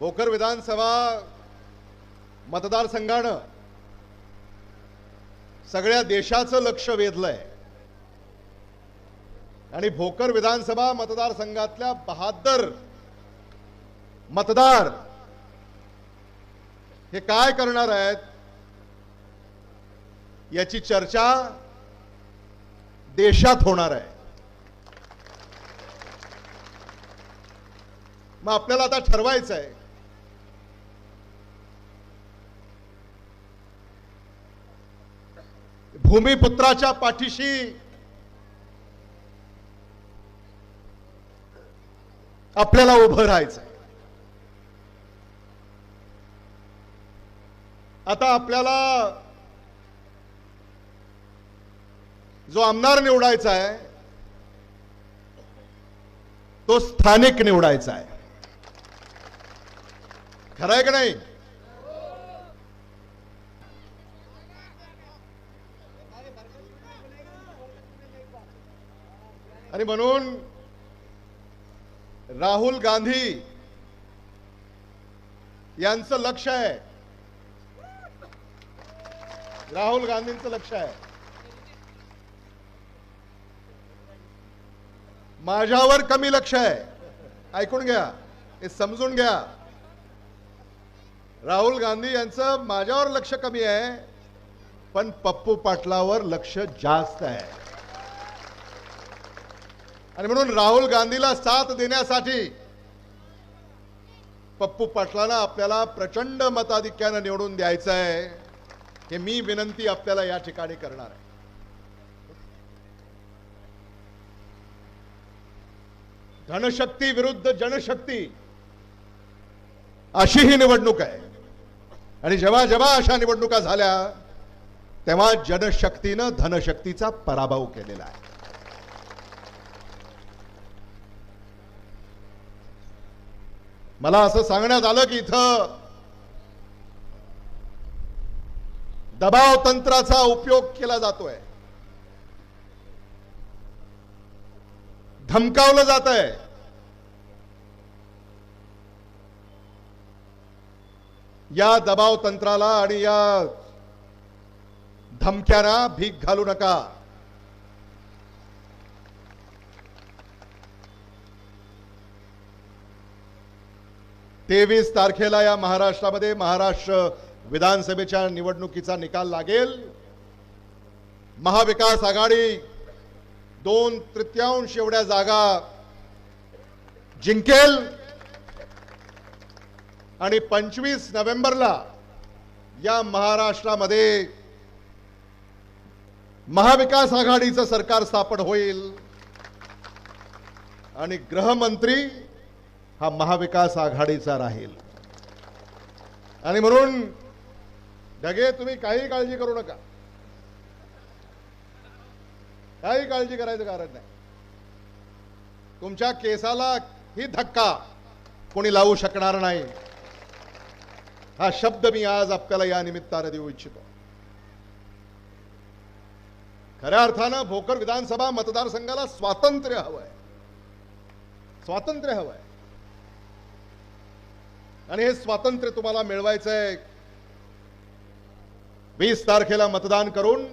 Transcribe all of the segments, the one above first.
भोकर विधानसभा मतदारसंघानं सगळ्या देशाचं लक्ष वेधलंय. आणि भोकर विधानसभा मतदारसंघातल्या बहात्तर मतदार हे काय करणार आहेत याची चर्चा देशात होणार आहे. मग आपल्याला आता ठरवायचं आहे भूमिपुत्राच्या पाठीशी. आपल्याला उभं राहायचं आता आपल्याला जो आमदार निवडायचा आहे तो स्थानिक निवडायचा आहे खरं आहे का नाही? आणि म्हणून राहुल गांधी यांचं लक्ष आहे. राहुल गांधींचं लक्ष आहे. माझ्यावर कमी लक्ष आहे. ऐकून घ्या. हे समजून घ्या. राहुल गांधी यांचं माझ्यावर लक्ष कमी आहे पण पप्पू पाटलावर लक्ष जास्त आहे. आणि म्हणून राहुल गांधीला साथ देण्यासाठी पप्पू पाटलांना आपल्याला प्रचंड मताधिक्यानं निवडून द्यायचं आहे हे मी विनंती आपल्याला या ठिकाणी करणार आहे. धनशक्ती विरुद्ध जनशक्ती अशी ही निवडणूक आहे. आणि जेव्हा जेव्हा अशा निवडणुका झाल्या तेव्हा जनशक्तीनं धनशक्तीचा पराभव केलेला आहे. मला असं सांगण्यात आलं की इथं दबाव तंत्राचा उपयोग केला जातोय. धमकावलं जात आहे या दबाव तंत्राला आणि या धमक्यांना भीक घालू नका. तेवीस तारखेला या महाराष्ट्रामध्ये महाराष्ट्र विधानसभेच्या निवडणुकीचा निकाल लागेल. महाविकास आघाडी दोन तृतीयांश एवढ्या जागा जिंकेल. आणि पंचवीस नोव्हेंबरला या महाराष्ट्रामध्ये महाविकास आघाडीचं सरकार स्थापन होईल. आणि गृहमंत्री हा महाविकास आघाडीचा राहील. आणि म्हणून ढगे तुम्ही काही काळजी करू नका. काही काळजी करायचं कारण नाही. तुमच्या केसाला ही धक्का कोणी लावू शकणार नाही. हा शब्द मी आज आपल्याला या निमित्ताने देऊ इच्छितो. खऱ्या अर्थानं भोकर विधानसभा मतदारसंघाला स्वातंत्र्य हवंय. स्वातंत्र्य हवंय. आणि हे स्वातंत्र्य तुम्हाला मिळवायचं आहे वीस तारखेला मतदान करून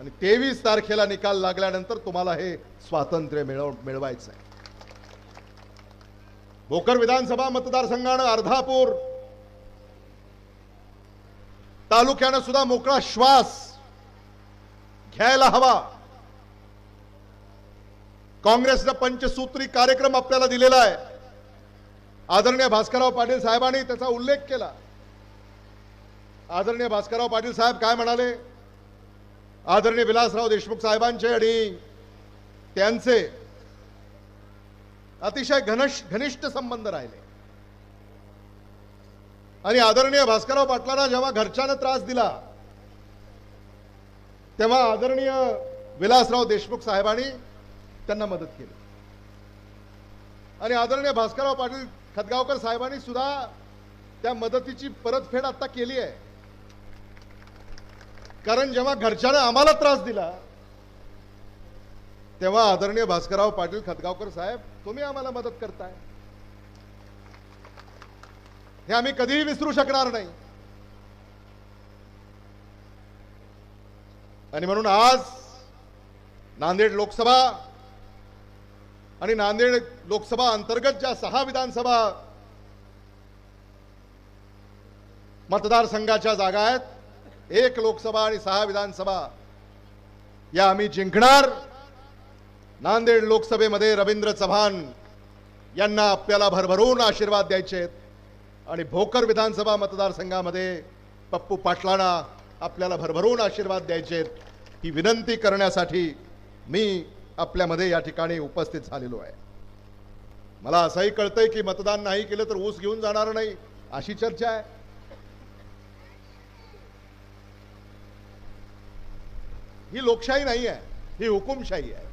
आणि तेवीस तारखेला निकाल लागल्यानंतर तुम्हाला हे स्वातंत्र्य मिळव मिळवायचं आहे भोकर विधानसभा मतदारसंघानं अर्धापूर तालुक्यानं सुद्धा मोकळा श्वास घ्यायला हवा. काँग्रेसनं पंचसूत्री कार्यक्रम आपल्याला दिलेला आहे. आदरणीय भास्करराव पाटील साहेबांनी त्याचा उल्लेख केला. आदरणीय भास्करराव पाटील साहेब काय म्हणाले? आदरणीय विलासराव देशमुख साहेबांचे आणि त्यांचे अतिशय घनश घनिष्ठ संबंध राहिले. आणि आदरणीय भास्करराव पाटलांना जेव्हा घरच्यानं त्रास दिला तेव्हा आदरणीय विलासराव देशमुख साहेबांनी त्यांना मदत केली. आणि आदरणीय भास्करराव पाटील खतगावकर साहेबांनी सुद्धा त्या मदतीची परतफेड आता केली आहे. कारण जेव्हा घरच्यानं आम्हाला त्रास दिला तेव्हा आदरणीय भास्करराव पाटील खतगावकर साहेब तुम्ही आम्हाला मदत करताय. हे आम्ही कधीही विसरू शकणार नाही. आणि म्हणून आज नांदेड लोकसभा आणि नांदेड लोकसभा अंतर्गत ज्या सहा विधानसभा मतदारसंघाच्या जागा आहेत एक लोकसभा आणि सहा विधानसभा या आम्ही जिंकणार. नांदेड लोकसभेमध्ये रवींद्र चव्हाण यांना आपल्याला भरभरून आशीर्वाद द्यायचे आहेत आणि भोकर विधानसभा मतदारसंघामध्ये पप्पू पाटलांना आपल्याला भरभरून आशीर्वाद द्यायचे आहेत. ही विनंती करण्यासाठी मी आपल्यामध्ये या ठिकाणी उपस्थित झालेलो आहे. मला असंही कळतंय की मतदान नाही केलं तर ऊस घेऊन जाणार नाही अशी चर्चा आहे. ही लोकशाही नाही आहे ही हुकुमशाही आहे.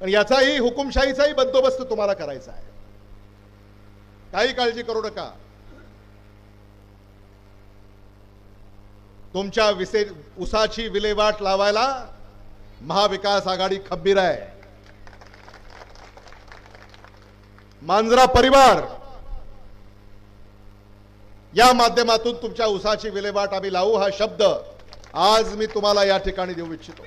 आणि याचाही हुकुमशाहीचाही बंदोबस्त तुम्हाला करायचा आहे. काही काळजी करू नका. तुमच्या विसे उसाची विल्हेवाट लावायला महाविकास आघाडी खंबीर आहे. मांजरा परिवार या माध्यमातून तुमच्या उसाची विल्हेवाट आम्ही लावू हा शब्द आज मी तुम्हाला या ठिकाणी देऊ इच्छितो.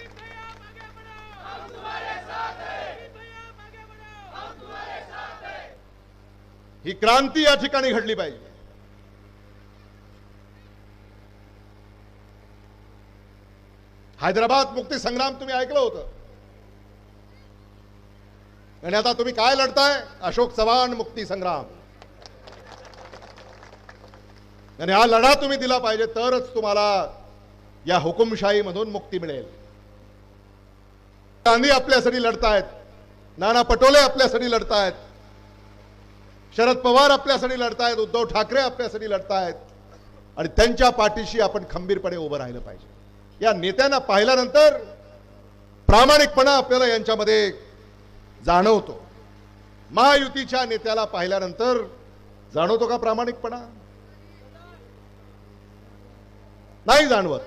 ही क्रांती या ठिकाणी घडली पाहिजे. हैदराबाद मुक्ती संग्राम तुम्ही ऐकलं होतं. आणि आता तुम्ही काय लढताय? अशोक चव्हाण मुक्ती संग्राम. आणि हा लढा तुम्ही दिला पाहिजे तरच तुम्हाला या हुकुमशाहीमधून मुक्ती मिळेल. गांधी आपल्यासाठी लढतायत नाना पटोले आपल्यासाठी लढतायत शरद पवार आपल्यासाठी लढतायत उद्धव ठाकरे आपल्यासाठी लढतायत आणि त्यांच्या पाठीशी आपण खंबीरपणे उभं राहिलं पाहिजे. या नेत्यांना पाहिल्यानंतर प्रामाणिकपणा आपल्याला यांच्यामध्ये जाणवतो. महायुतीच्या नेत्याला पाहिल्यानंतर जाणवतो का प्रामाणिकपणा? नाही जाणवत.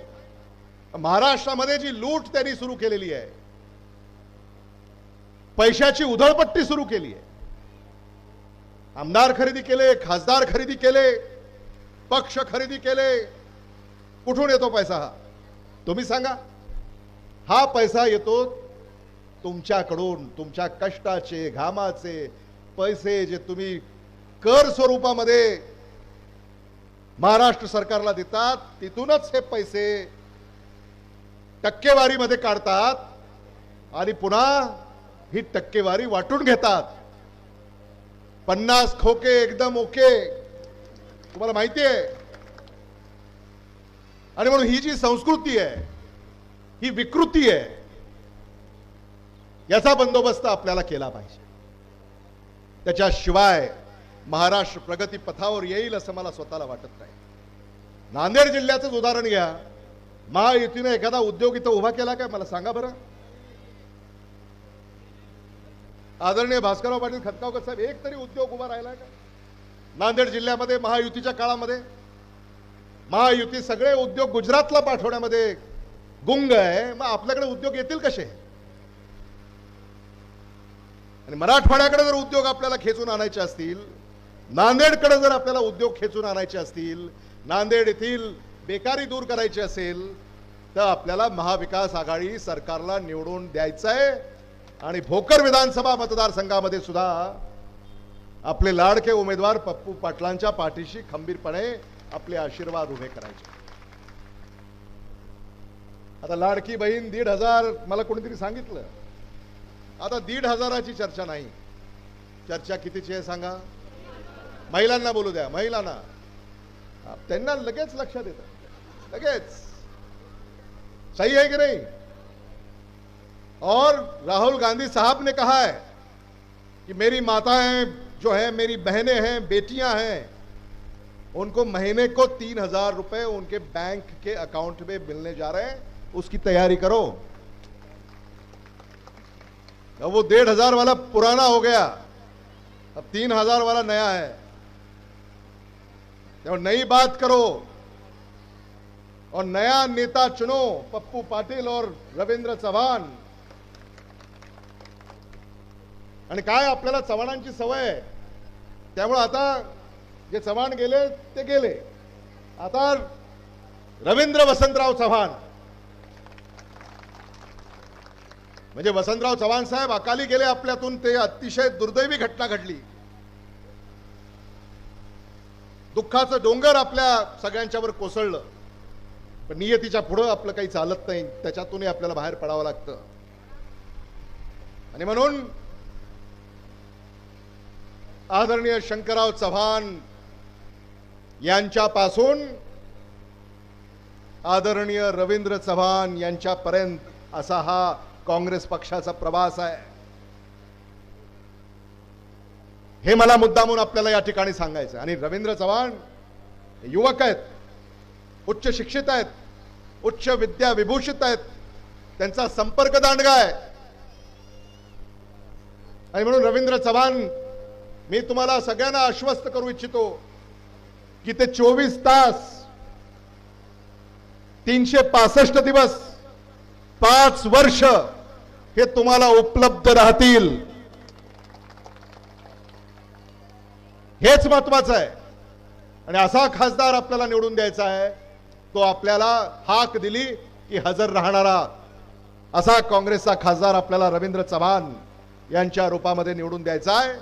महाराष्ट्रामध्ये जी लूट त्यांनी सुरू केलेली आहे पैशाची उधळपट्टी सुरू केली आहे आमदार खरेदी केले खासदार खरेदी केले पक्ष खरेदी केले कुठून येतो पैसा हा? तुम्ही सांगा हा पैसा येतो तुमच्याकडून तुमच्या कष्टाचे घामाचे पैसे जे तुम्ही कर स्वरूपामध्ये महाराष्ट्र सरकारला देतात तिथूनच हे पैसे टक्केवारीमध्ये काढतात आणि पुन्हा ही टक्केवारी वाटून घेतात. पन्नास खोके एकदम ओके. तुम्हाला माहिती आहे आणि म्हणून ही जी संस्कृती आहे ही विकृती आहे याचा बंदोबस्त आपल्याला केला पाहिजे. त्याच्याशिवाय महाराष्ट्र प्रगती पथावर येईल असं मला स्वतःला वाटत नाही. नांदेड जिल्ह्याचंच उदाहरण घ्या. महायुतीने एखादा उद्योग इथं उभा केला काय? मला सांगा बरं. आदरणीय भास्करराव पाटील खतगावकर साहेब एक तरी उद्योग उभा राहिला का? नांदेड जिल्ह्यामध्ये महायुतीच्या काळामध्ये महायुती सगळे उद्योग गुजरातला पाठवण्यामध्ये गुंग आहे. मग आपल्याकडे उद्योग येतील कसे? आणि मराठवाड्याकडे जर उद्योग आपल्याला खेचून आणायचे असतील नांदेडकडे जर आपल्याला उद्योग खेचून आणायचे असतील नांदेड येथील बेकारी दूर करायची असेल तर आपल्याला महाविकास आघाडी सरकारला निवडून द्यायचं आहे. आणि भोकर विधानसभा मतदारसंघामध्ये सुद्धा आपले लाडके उमेदवार पप्पू पाटलांच्या पाठीशी खंबीरपणे आपले आशीर्वाद उभे करायचे. आता लाडकी बहीण दीड हजार मला कोणीतरी सांगितलं. आता दीड हजाराची चर्चा नाही. चर्चा कितीची आहे सांगा? महिलांना बोलू द्या महिलांना. त्यांना लगेच लक्षात येतं. लगेच. सही है कि नहीं? और राहुल गांधी साहब ने कहा है कि मेरी माताएं जो है मेरी बहनें हैं बेटियां हैं उनको महीने को तीन हज़ार रुपए उनके बैंक के अकाउंट में मिलने जा रहे हैं। उसकी तैयारी करो। अब वो डेढ़ हज़ार वाला पुराना हो गया। अब तीन हज़ार वाला नया है। तो नई बात करो और नया नेता चुनो, पप्पू पाटिल और रवींद्र चव्हाण आणि काय आपल्याला चव्हाणांची सवय त्यामुळं आता जे चव्हाण गेले ते गेले. आता रवींद्र वसंतराव चव्हाण. म्हणजे वसंतराव चव्हाण साहेब अकाली गेले आपल्यातून ते अतिशय दुर्दैवी घटना घडली. दुःखाचं डोंगर आपल्या सगळ्यांच्यावर कोसळलं. पण नियतीच्या पुढं आपलं काही चालत नाही त्याच्यातूनही आपल्याला बाहेर पडावं लागतं. आणि म्हणून आदरणीय शंकरराव चव्हाण यांच्यापासून आदरणीय रवींद्र चव्हाण यांच्यापर्यंत असा हा काँग्रेस पक्षाचा प्रवास आहे. हे मला मुद्दामून आपल्याला या ठिकाणी सांगायचं आणि रवींद्र चव्हाण युवक आहेत उच्च शिक्षित आहेत उच्च विद्या विभूषित आहेत त्यांचा संपर्क दांडगा आहे. आणि म्हणून रवींद्र चव्हाण मी तुम्हाला सगळ्यांना आश्वस्त करू इच्छितो की ते चोवीस तास तीनशे पासष्ट दिवस पाच वर्ष हे तुम्हाला उपलब्ध राहतील. हेच महत्वाचं आहे. आणि असा खासदार आपल्याला निवडून द्यायचा आहे तो आपल्याला हाक दिली की हजर राहणारा. असा काँग्रेसचा खासदार आपल्याला रवींद्र चव्हाण यांच्या रूपामध्ये निवडून द्यायचा आहे.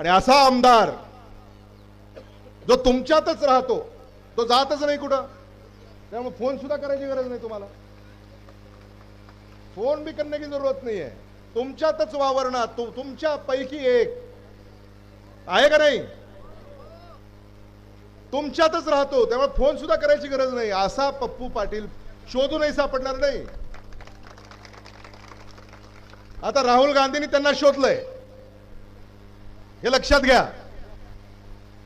आणि असा आमदार जो तुमच्यातच राहतो तो जातच नाही कुठं. त्यामुळे फोन सुद्धा करायची गरज नाही तुम्हाला. फोन बी करण्याची जरूरत नाहीये. तुमच्यातच वावरणार तु, तुमच्या पैकी एक. आहे का नाही? तुमच्यातच राहतो त्यामुळे फोन सुद्धा करायची गरज नाही. असा पप्पू पाटील शोधूनही सापडणार नाही. आता राहुल गांधींनी त्यांना शोधलंय. हे लक्षात घ्या.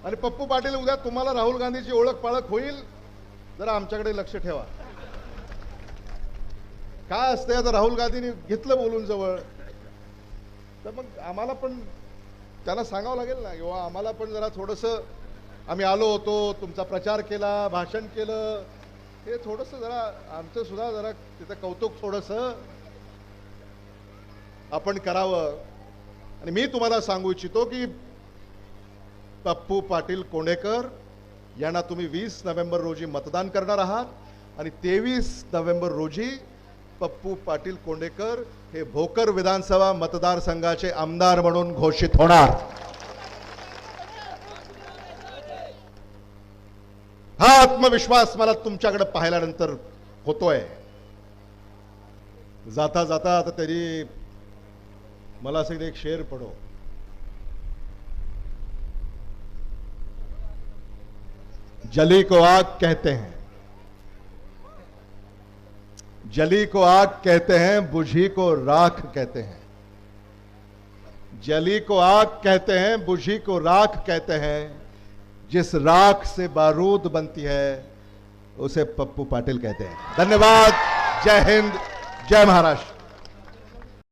आणि पप्पू पाटील उद्या तुम्हाला राहुल गांधीची ओळख पाळख होईल. जरा आमच्याकडे लक्ष ठेवा. काय असतंय? आता राहुल गांधींनी घेतलं बोलून जवळ. तर मग आम्हाला पण त्यांना सांगावं लागेल ना किंवा आम्हाला पण जरा थोडंसं आम्ही आलो होतो तुमचा प्रचार केला भाषण केलं. हे थोडंसं जरा आमचं सुद्धा जरा तिथं कौतुक थोडंसं आपण करावं. आणि मी तुम्हाला सांगू इच्छितो की पप्पू पाटील कोंडेकर यांना तुम्ही वीस नोव्हेंबर रोजी मतदान करणार आहात आणि तेवीस नोव्हेंबर रोजी पप्पू पाटील कोंडेकर हे भोकर विधानसभा मतदारसंघाचे आमदार म्हणून घोषित होणार. हा आत्मविश्वास मला तुमच्याकडे पाहिल्यानंतर होतोय. जाता जाता आता तरी मला असं एक शेर पडो. जली को आग कहते हैं. जली को आग कहते हैं, बुझी को राख कहते हैं. जली को आग कहते हैं, बुझी को राख कहते हैं. जिस राख से बारूद बनती है, उसे पप्पू पाटिल कहते हैं. धन्यवाद. जय हिंद. जय महाराष्ट्र.